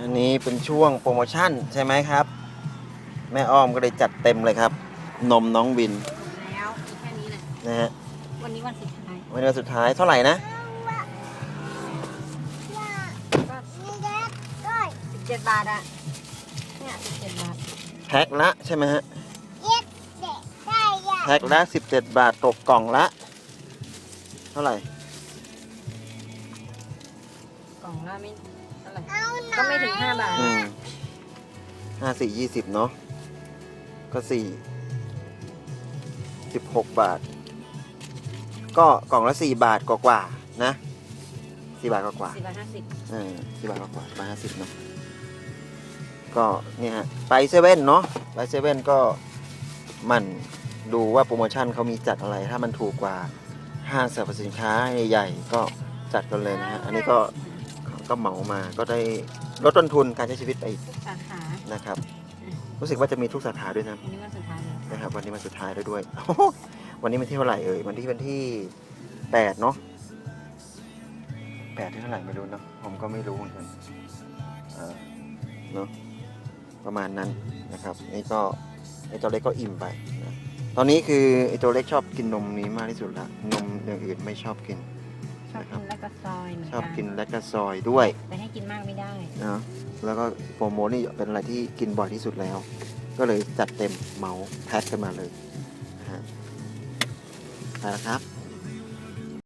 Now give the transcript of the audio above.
อันนี้เป็นช่วงโปรโมชั่นใช่ไหมครับ แม่อ้อมก็เลยจัดเต็มเลยครับ นมน้องวินแล้วมีแค่นี้แหละนะฮะวันนี้วันสุดท้ายวันนี้วันสุดท้ายเท่าไหร่นะก็สิบเจ็ดบาทอะเนี่ยสิบเจ็ดบาทแพ็คละใช่ไหมฮะแพ็คละ17บาทตกกล่องละ เท่าไหร่กล่องละไม่เท่าไหร่ก็ไม่ถึงห้าบาท อืมห้าสี่ยี่สิบเนาะ ก็สี่สิบหกบาท ก็กล่องละสี่บาทกว่าๆนะสี่บาทกว่าสี่บาทห้าสิบๆเออสี่บาทกว่าๆบาทห้าสิบเนาะก็เนี่ยฮะไปเซเว่นเนาะไปเซเว่นก็หมันดูว่าโปรโมชั่นเขามีจัดอะไร ถ้ามันถูกกว่าห้างสรรพสินค้าใหญ่ๆก็จัดกันเลยนะฮะ อันนี้ก็ ก็เหมามาก็ได้ลดต้นทุนการใช้ชีวิตไปอีกทุกสาขานะครับ รู้สึกว่าจะมีทุกสาขาด้วยนะวันนี้วันสุดท้ายแล้วนะครับ วันนี้วันสุดท้ายแล้วด้วยวันนี้วันที่เท่าไหร่เอ่ยวันที่วันที่แปดเนาะแปดที่เท่าไหร่ไม่รู้เนาะผมก็ไม่รู้เหมือนกันเออเนาะประมาณนั้นนะครับนี่ก็ไอตัวเล็กก็อิ่มไปนะตอนนี้คือไอตัวเล็กชอบกินนมนี้มากที่สุดละนมอย่างอื่นไม่ชอบกิน ชอบกินแล้วก็ซอยเหมือนชอบกันกินแลคตาซอยด้วยแต่ให้กินมากไม่ได้ นะแล้วก็โปรโมทนี่เป็นอะไรที่กินบ่อยที่สุดแล้ว ก็เลยจัดเต็มเหมาแพ็คกันมาเลยนะฮะไปแล้วครับ